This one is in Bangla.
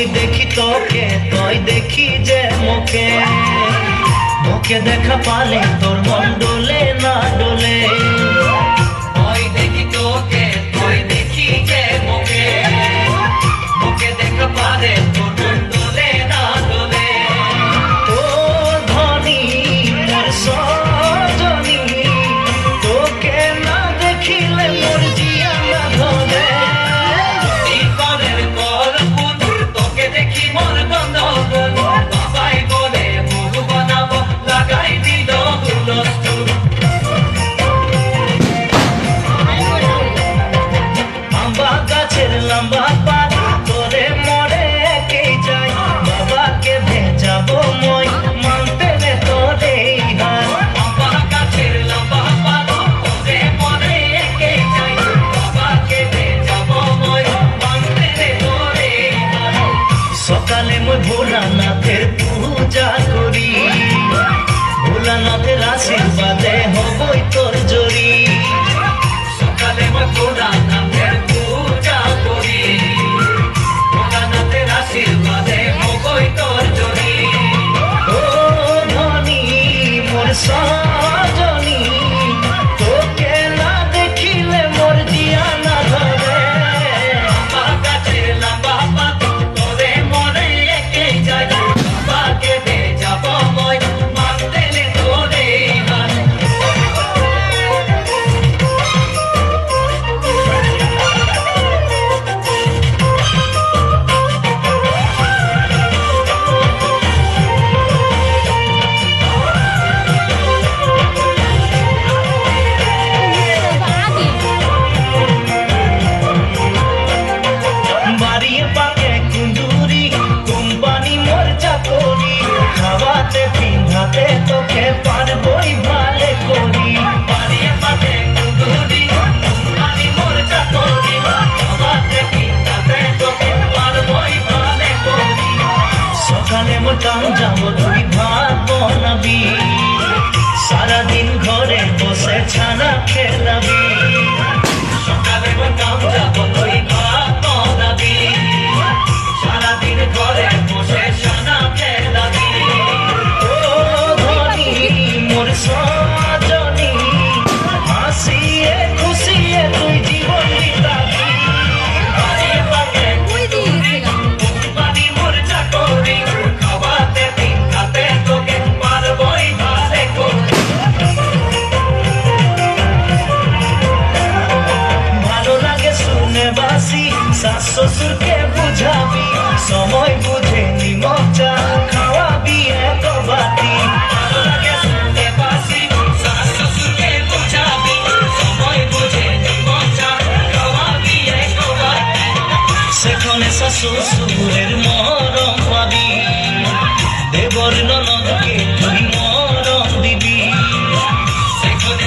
তুই দেখি তোকে, তুই দেখি যে মুখে। মুখে দেখা পালে তোর মন ডোলে না ডোলে। 잘 자라게 나비 শাশ শ্বশুরকে বুঝাবি, সময় বুঝে নিমক চা খাওয়াবি এত বাতি সেখানে শাশু শ্বশুরের মরম পাবি, দেবর ননদকে তুই মরম দিবি। সেখানে